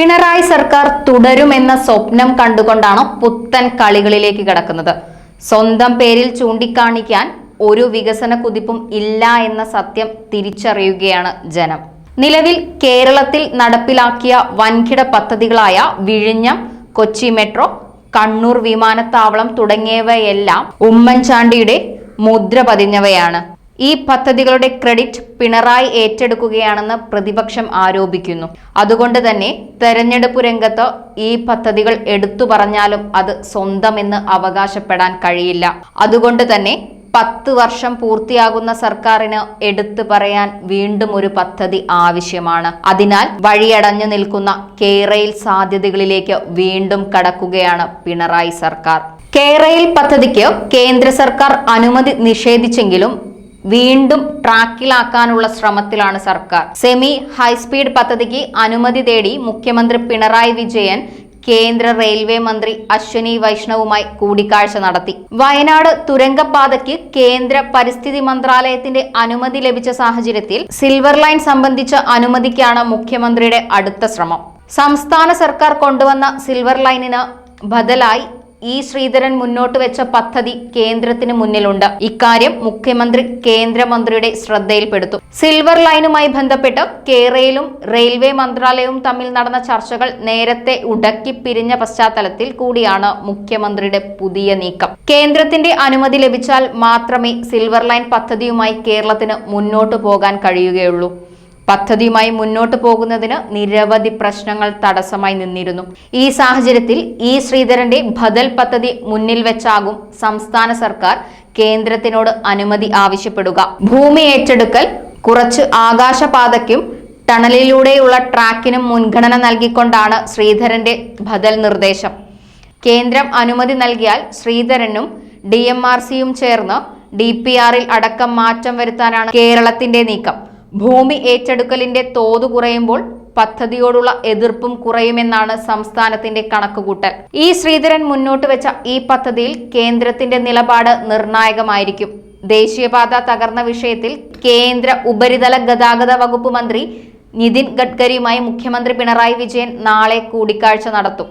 പിണറായി സർക്കാർ തുടരുമെന്ന സ്വപ്നം കണ്ടുകൊണ്ടാണ് പുത്തൻ കളികളിലേക്ക് കടക്കുന്നത്. സ്വന്തം പേരിൽ ചൂണ്ടിക്കാണിക്കാൻ ഒരു വികസന കുതിപ്പും ഇല്ല എന്ന സത്യം തിരിച്ചറിയുകയാണ് ജനം. നിലവിൽ കേരളത്തിൽ നടപ്പിലാക്കിയ വൻകിട പദ്ധതികളായ വിഴിഞ്ഞം കൊച്ചി മെട്രോ കണ്ണൂർ വിമാനത്താവളം തുടങ്ങിയവയെല്ലാം ഉമ്മൻചാണ്ടിയുടെ മുദ്ര പതിഞ്ഞവയാണ്. ഈ പദ്ധതികളുടെ ക്രെഡിറ്റ് പിണറായി ഏറ്റെടുക്കുകയാണെന്ന് പ്രതിപക്ഷം ആരോപിക്കുന്നു. അതുകൊണ്ട് തന്നെ തെരഞ്ഞെടുപ്പ് രംഗത്ത് ഈ പദ്ധതികൾ എടുത്തു പറഞ്ഞാലും അത് സ്വന്തമെന്ന് അവകാശപ്പെടാൻ കഴിയില്ല. അതുകൊണ്ട് തന്നെ പത്ത് വർഷം പൂർത്തിയാകുന്ന സർക്കാരിന് എടുത്തു പറയാൻ വീണ്ടും ഒരു പദ്ധതി ആവശ്യമാണ്. അതിനാൽ വഴിയടഞ്ഞു നിൽക്കുന്ന കേരയിൽ സാധ്യതകളിലേക്ക് വീണ്ടും കടക്കുകയാണ് പിണറായി സർക്കാർ. കേരയിൽ പദ്ധതിക്ക് കേന്ദ്ര സർക്കാർ അനുമതി നിഷേധിച്ചെങ്കിലും വീണ്ടും ട്രാക്കിലാക്കാനുള്ള ശ്രമത്തിലാണ് സർക്കാർ. സെമി ഹൈസ്പീഡ് പദ്ധതിക്ക് അനുമതി തേടി മുഖ്യമന്ത്രി പിണറായി വിജയൻ കേന്ദ്ര റെയിൽവേ മന്ത്രി അശ്വനി വൈഷ്ണവുമായി കൂടിക്കാഴ്ച നടത്തി. വയനാട് തുരങ്കപാതയ്ക്ക് കേന്ദ്ര പരിസ്ഥിതി മന്ത്രാലയത്തിന്റെ അനുമതി ലഭിച്ച സാഹചര്യത്തിൽ സിൽവർ ലൈൻ സംബന്ധിച്ച അനുമതിക്കാണ് മുഖ്യമന്ത്രിയുടെ അടുത്ത ശ്രമം. സംസ്ഥാന സർക്കാർ കൊണ്ടുവന്ന സിൽവർ ലൈനിന് ബദലായി ഇ ശ്രീധരൻ മുന്നോട്ട് വെച്ച പദ്ധതി കേന്ദ്രത്തിന് മുന്നിലുണ്ട്. ഇക്കാര്യം മുഖ്യമന്ത്രി കേന്ദ്രമന്ത്രിയുടെ ശ്രദ്ധയിൽപ്പെടുത്തും. സിൽവർ ലൈനുമായി ബന്ധപ്പെട്ട് കേരളയിലും റെയിൽവേ മന്ത്രാലയവും തമ്മിൽ നടന്ന ചർച്ചകൾ നേരത്തെ ഉടക്കി പിരിഞ്ഞ പശ്ചാത്തലത്തിൽ കൂടിയാണ് മുഖ്യമന്ത്രിയുടെ പുതിയ നീക്കം. കേന്ദ്രത്തിന്റെ അനുമതി ലഭിച്ചാൽ മാത്രമേ സിൽവർ ലൈൻ പദ്ധതിയുമായി കേരളത്തിന് മുന്നോട്ടു പോകാൻ കഴിയുകയുള്ളൂ. പദ്ധതിയുമായി മുന്നോട്ട് പോകുന്നതിന് നിരവധി പ്രശ്നങ്ങൾ തടസ്സമായി നിന്നിരുന്നു. ഈ സാഹചര്യത്തിൽ ഇ ശ്രീധരന്റെ ബദൽ പദ്ധതി മുന്നിൽ വെച്ചാകും സംസ്ഥാന സർക്കാർ കേന്ദ്രത്തിനോട് അനുമതി ആവശ്യപ്പെടുക. ഭൂമി ഏറ്റെടുക്കൽ കുറച്ച് ആകാശപാതയ്ക്കും ടണലിലൂടെയുള്ള ട്രാക്കിനും മുൻഗണന നൽകിക്കൊണ്ടാണ് ശ്രീധരന്റെ ബദൽ നിർദ്ദേശം. കേന്ദ്രം അനുമതി നൽകിയാൽ ശ്രീധരനും ഡി എം ആർ സിയും ചേർന്ന് ഡി പി ആറിൽ അടക്കം മാറ്റം വരുത്താനാണ് കേരളത്തിന്റെ നീക്കം. ഭൂമി ഏറ്റെടുക്കലിന്റെ തോത് കുറയുമ്പോൾ പദ്ധതിയോടുള്ള എതിർപ്പും കുറയുമെന്നാണ് സംസ്ഥാനത്തിന്റെ കണക്കുകൂട്ടൽ. ഈ ശ്രീധരൻ മുന്നോട്ട് വെച്ച ഈ പദ്ധതിയിൽ കേന്ദ്രത്തിന്റെ നിലപാട് നിർണായകമായിരിക്കും. ദേശീയപാത തകർന്ന വിഷയത്തിൽ കേന്ദ്ര ഉപരിതല ഗതാഗത വകുപ്പ് മന്ത്രി നിതിൻ ഗഡ്കരിയുമായി മുഖ്യമന്ത്രി പിണറായി വിജയൻ നാളെ കൂടിക്കാഴ്ച നടത്തും.